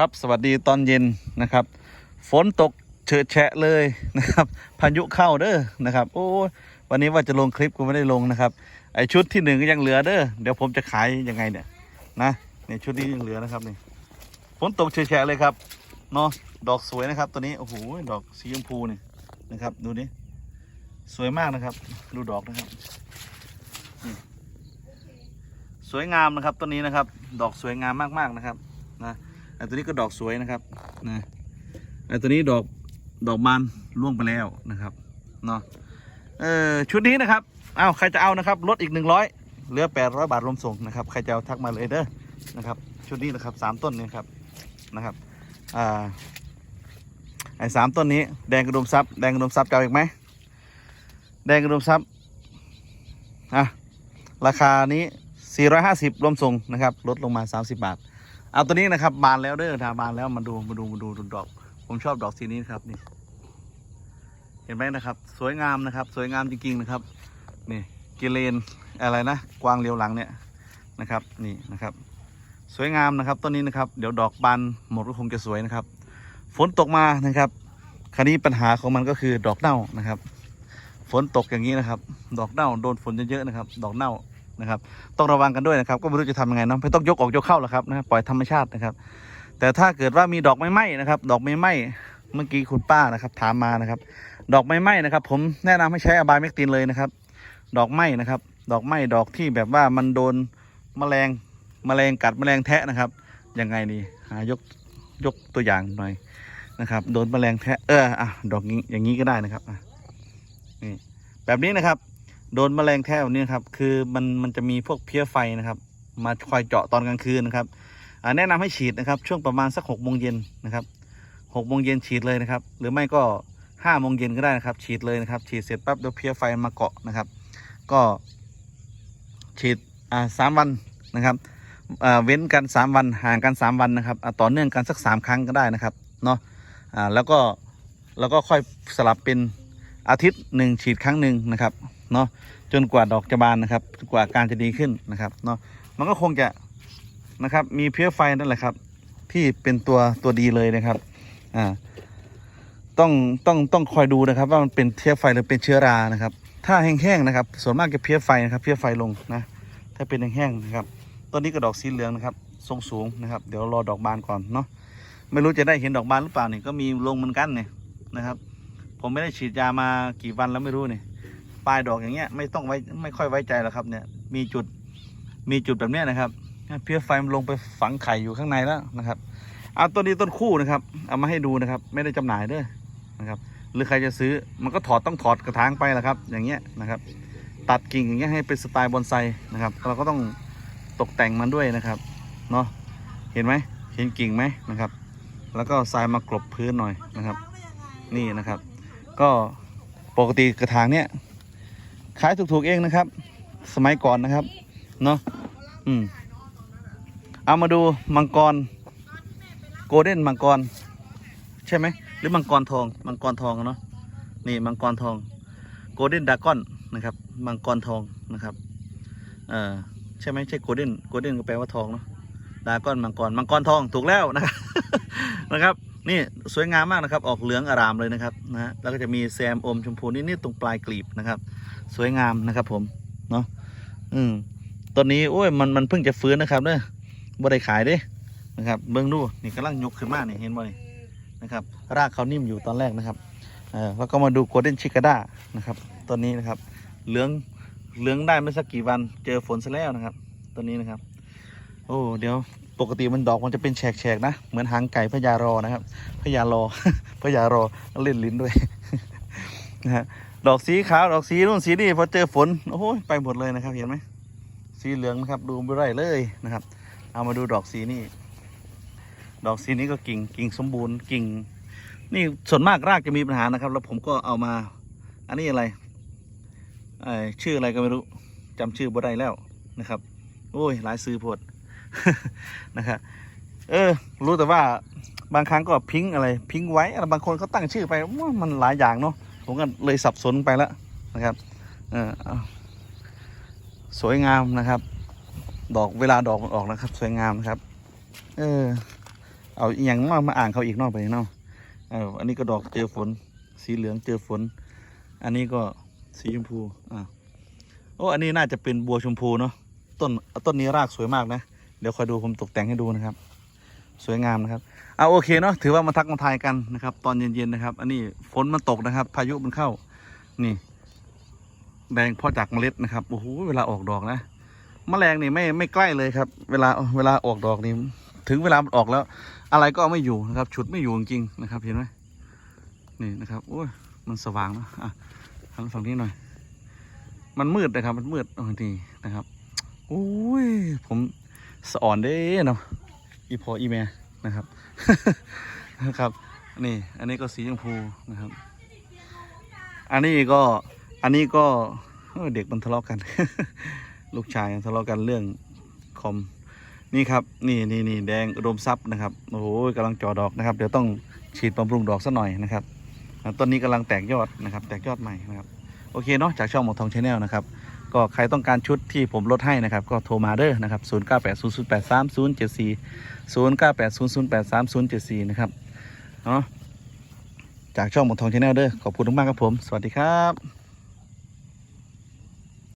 ครับสวัสดีตอนเย็นนะครับ ฝนตกเฉอะแฉะเลยนะครับพายุเข้าเด้อนะครับโอ้วันนี้ว่าจะลงคลิปก็ไม่ได้ลงนะครับไอชุดที่หนึ่งก็ยังเหลือเด้อเดี๋ยวผมจะขายยังไงเนี่ยนะเนี่ยชุดนี้ยังเหลือนะครับนี่ฝนตกเฉอะแฉะเลยครับเนาะดอกสวยนะครับ ตัวนี้โอ้โหดอกสีชมพูนี่นะครับ ดูนี่สวยมากนะครับ ดูดอกนะครับนี่สวยงามนะครับตัวนี้นะครับ ดอกสวยงามมากๆนะครับนะ ไอ้ตัวนี้ก็ดอกสวยนะครับนะไอ้ตัวนี้ดอกดอกบานร่วงไปแล้วนะครับเนาะเออชุดนี้นะครับเอาใครจะเอานะครับลดอีกหนึ่งร้อยเหลือแปดร้อยบาทรวมส่งนะครับใครจะเอาทักมาเลยเด้อนะครับ ชุดนี้นะครับสามต้นนี้ครับนะครับอ่าไอ้สามต้นนี้แดงกระดุมซับแดงกระดุมซับจะเอาอีกไหมแดงกระดุมซับอะราคานี้ 450 รวมส่งนะครับ ลดลงมา 30 บาท เอาตัวนี้นะครับบานแล้วเด้อทาบานแล้วมาดูมาดูมาดูดูดอก ผมชอบดอกสีนี้ครับนี่ เห็นไหมนะครับ สวยงามนะครับ สวยงามจริงๆนะครับ นี่กิเลนอะไรนะกวางเลียวหลังเนี่ยนะครับ นี่นะครับ สวยงามนะครับต้นนี้นะครับ เดี๋ยวดอกบานหมดก็คงจะสวยนะครับ ฝนตกมานะครับคราวนี้ปัญหาของมันก็คือดอกเน่านะครับ ฝนตกอย่างนี้นะครับ ดอกเน่าโดนฝนเยอะๆนะครับ ดอกเน่า นะครับ ต้องระวังกันด้วยนะครับ ก็ไม่รู้จะทำยังไงเนาะไม่ต้องยกออกยกเข้าหรอกครับนะปล่อยธรรมชาตินะครับ แต่ถ้าเกิดว่ามีดอกไม้ไหม้นะครับ ดอกไม้ไหม้เมื่อกี้คุณป้านะครับ ถามมานะครับ ดอกไม้ไหม้นะครับ ผมแนะนำให้ใช้อบายเมกตินเลยนะครับ ดอกไหม้นะครับ ดอกไหม้ดอกที่แบบว่ามันโดนแมลงแมลงกัดแมลงแทะนะครับยังไงดีหายกยกตัวอย่างหน่อยนะครับ โดนแมลงแทะเอออะดอกนี้อย่างนี้ก็ได้นะครับนี่แบบนี้นะครับ โดนแมลงแทะแบนี้นะครับคือมันมันจะมีพวกเพี้ยไฟนะครับ มาคอยเจาะตอนกลางคืนนะครับแนะนำให้ฉีดนะครับ ช่วงประมาณสักหกโมงเย็นนะครับหกโมงเย็นฉีดเลยนะครับ หรือไม่ก็ห้าโมงเย็นก็ได้นะครับ ฉีดเลยนะครับ ฉีดเสร็จปั๊บเดี๋ยวเพี้ยไฟมาเกาะนะครับ ก็ฉีดอ่าสามวันนะครับอ่าเว้นกันสามวันห่างกันสามวันนะครับต่อเนื่องกันสักสามครั้งก็ได้นะครับเนาะอ่าแล้วก็แล้วก็ค่อยสลับเป็นอาทิตย์หนึ่งฉีดครั้งหนึ่งนะครับ เนาะจนกว่าดอกจะบานนะครับกว่าการจะดีขึ้นนะครับเนาะมันก็คงจะนะครับมีเพี้ยไฟนั่นแหละครับ ที่เป็นตัวตัวดีเลยนะครับอ่าต้องต้องต้องคอยดูนะครับ ว่ามันเป็นเพี้ยไฟหรือเป็นเชื้อรานะครับ ถ้าแห้งๆนะครับ ส่วนมากจะเพี้ยไฟนะครับ เพี้ยไฟลงนะถ้าเป็นแห้งๆนะครับต้นนี้ก็ดอกสีเหลืองนะครับ ทรงสูงนะครับ เดี๋ยวรอดอกบานก่อนเนาะไม่รู้จะได้เห็นดอกบานหรือเปล่านี่ก็มีลงเหมือนกันเนี่ยนะครับ ผมไม่ได้ฉีดยามากี่วันแล้วไม่รู้เนี่ย ปลายดอกอย่างเงี้ยไม่ต้องไว้ไม่ค่อยไว้ใจหรอกครับ เนี่ย มีจุดมีจุดแบบเนี้ยนะครับเพี้ยไฟมันลงไปฝังไข่อยู่ข้างในแล้วนะครับเอาต้นนี้ต้นคู่นะครับ เอามาให้ดูนะครับ ไม่ได้จำหน่ายเด้อนะครับ หรือใครจะซื้อมันก็ถอดต้องถอดกระถางไปแหละครับ อย่างเงี้ยนะครับ ตัดกิ่งอย่างเงี้ยให้เป็นสไตล์บอนไซนะครับ เราก็ต้องตกแต่งมันด้วยนะครับเนาะเห็นไหมเห็นกิ่งไหมนะครับ แล้วก็ทรายมากลบพื้นหน่อยนะครับ นี่นะครับ ก็ปกติกระถางเนี้ย ขายถูกๆเองนะครับ สมัยก่อนนะครับเนาะอืมเอามาดูมังกร โกลเด้นมังกร ใช่ไหมหรือมังกรทองมังกรทองเนาะนี่มังกรทอง โกลเด้นดากอนนะครับมังกรทองนะครับเออใช่ไหมใช่โกลเด้นโกลเด้นก็แปลว่าทองเนาะดากอนมังกรมังกรทองถูกแล้วนะครับนะครับนี่สวยงามมากนะครับ ออกเหลืองอารามเลยนะครับนะฮะแล้วก็จะมีแซมอมชมพูนิดๆตรงปลายกลีบนะครับ สวยงามนะครับ ผมเนาะอืมต้นนี้โอ้ยมันมันเพิ่งจะฟื้นนะครับเนอะบ่ได้ขายเด้นะครับ เบิ่งดูนี่กำลังยกขึ้นมานี่เห็นบ่นี่นะครับ รากเขานิ่มอยู่ตอนแรกนะครับเออแล้วก็มาดูโกลเด้นชิคาด้านะครับต้นนี้นะครับ เหลืองเหลืองได้ไม่สักกี่วันเจอฝนซะแล้วนะครับต้นนี้นะครับ โอ้เดี๋ยวปกติมันดอกมันจะเป็นแฉกๆนะ เหมือนหางไก่พญารอนะครับพญารอพญารอเล่นลิ้นด้วยนะฮะ ดอกสีขาวดอกสีนู่นสีนี่พอเจอฝนโอ้โหไปหมดเลยนะครับ เห็นไหมสีเหลืองนะครับ ดูไม่ไรเลยนะครับ เอามาดูดอกสีนี่ ดอกสีนี้ก็กิ่งกิ่งสมบูรณ์กิ่ง นี่ส่วนมากรากจะมีปัญหานะครับ แล้วผมก็เอามา อันนี้อะไรเอ่อชื่ออะไรก็ไม่รู้จำชื่อบ่ได้แล้วนะครับ โอ้ยหลายซื้อพดนะครับเออ รู้แต่ว่าบางครั้งก็พิงอะไร พิงไว้อะไรบางคนเขาตั้งชื่อไปมันหลายอย่างเนาะ ผมก็เลยสับสนไปแล้วนะครับสวยงามนะครับ ดอกเวลาดอกมันออกนะครับ สวยงามนะครับ เออ เอาอย่างมามาอ่างเขาอีกนอกไปนะเอออันนี้ก็ดอกเจอฝน สีเหลืองเจอฝน อันนี้ก็สีชมพูอ่าโอ้อันนี้น่าจะเป็นบัวชมพูเนาะต้นต้นนี้รากสวยมากนะ เดี๋ยวคอยดูผมตกแต่งให้ดูนะครับ สวยงามนะครับเอาโอเคเนาะถือว่ามาทักมาทายกันนะครับ ตอนเย็นๆนะครับ อันนี้ฝนมันตกนะครับ พายุมันเข้า นี่แดงพราะจากเมล็ดนะครับโอ้โหเวลาออกดอกนะมแมลงนี่ไม่ไม่ใกล้เลยครับ เวลาเวลาออกดอกนี่ถึงเวลามันออกแล้ว อะไรก็ไม่อยู่นะครับฉุดไม่อยู่จริงๆนะครับ เห็นไหมนี่นะครับโอ้ยมันสว่างนะอะหันฝั่งนี้หน่อย มันมืดนะครับ มันมืดโอ้ยนี่นะครับโอ้ยผมสะอ่อนเด้เนาะ อีพออีเมนะครับนะครับนี่อันนี้ก็สีชมพูนะครับ อันนี้ก็อันนี้ก็เด็กมันทะเลาะกัน ลูกชายทะเลาะกันเรื่องคอมนี่ครับนี่นี่นี่แดงอุดมทรัพย์นะครับโอ้โหกำลังจ่อดอกนะครับ เดี๋ยวต้องฉีดบำรุงดอกสัหน่อยนะครับต้นนี้กำลังแตกยอดนะครับ แตกยอดใหม่นะครับ โอเคเนาะจากช่องหมอทองชาแนลนะครับ ก็ใครต้องการชุดที่ผมลดให้นะครับ ก็โทรมาเด้อนะครับ 0 9 8 0 0 8 3 0 7 4 0 9 8 0 0 8 3 0 7 4 นะครับเนาะจากช่องหมอทองชาแนลเด้อขอบคุณมากๆครับผม สวัสดีครับ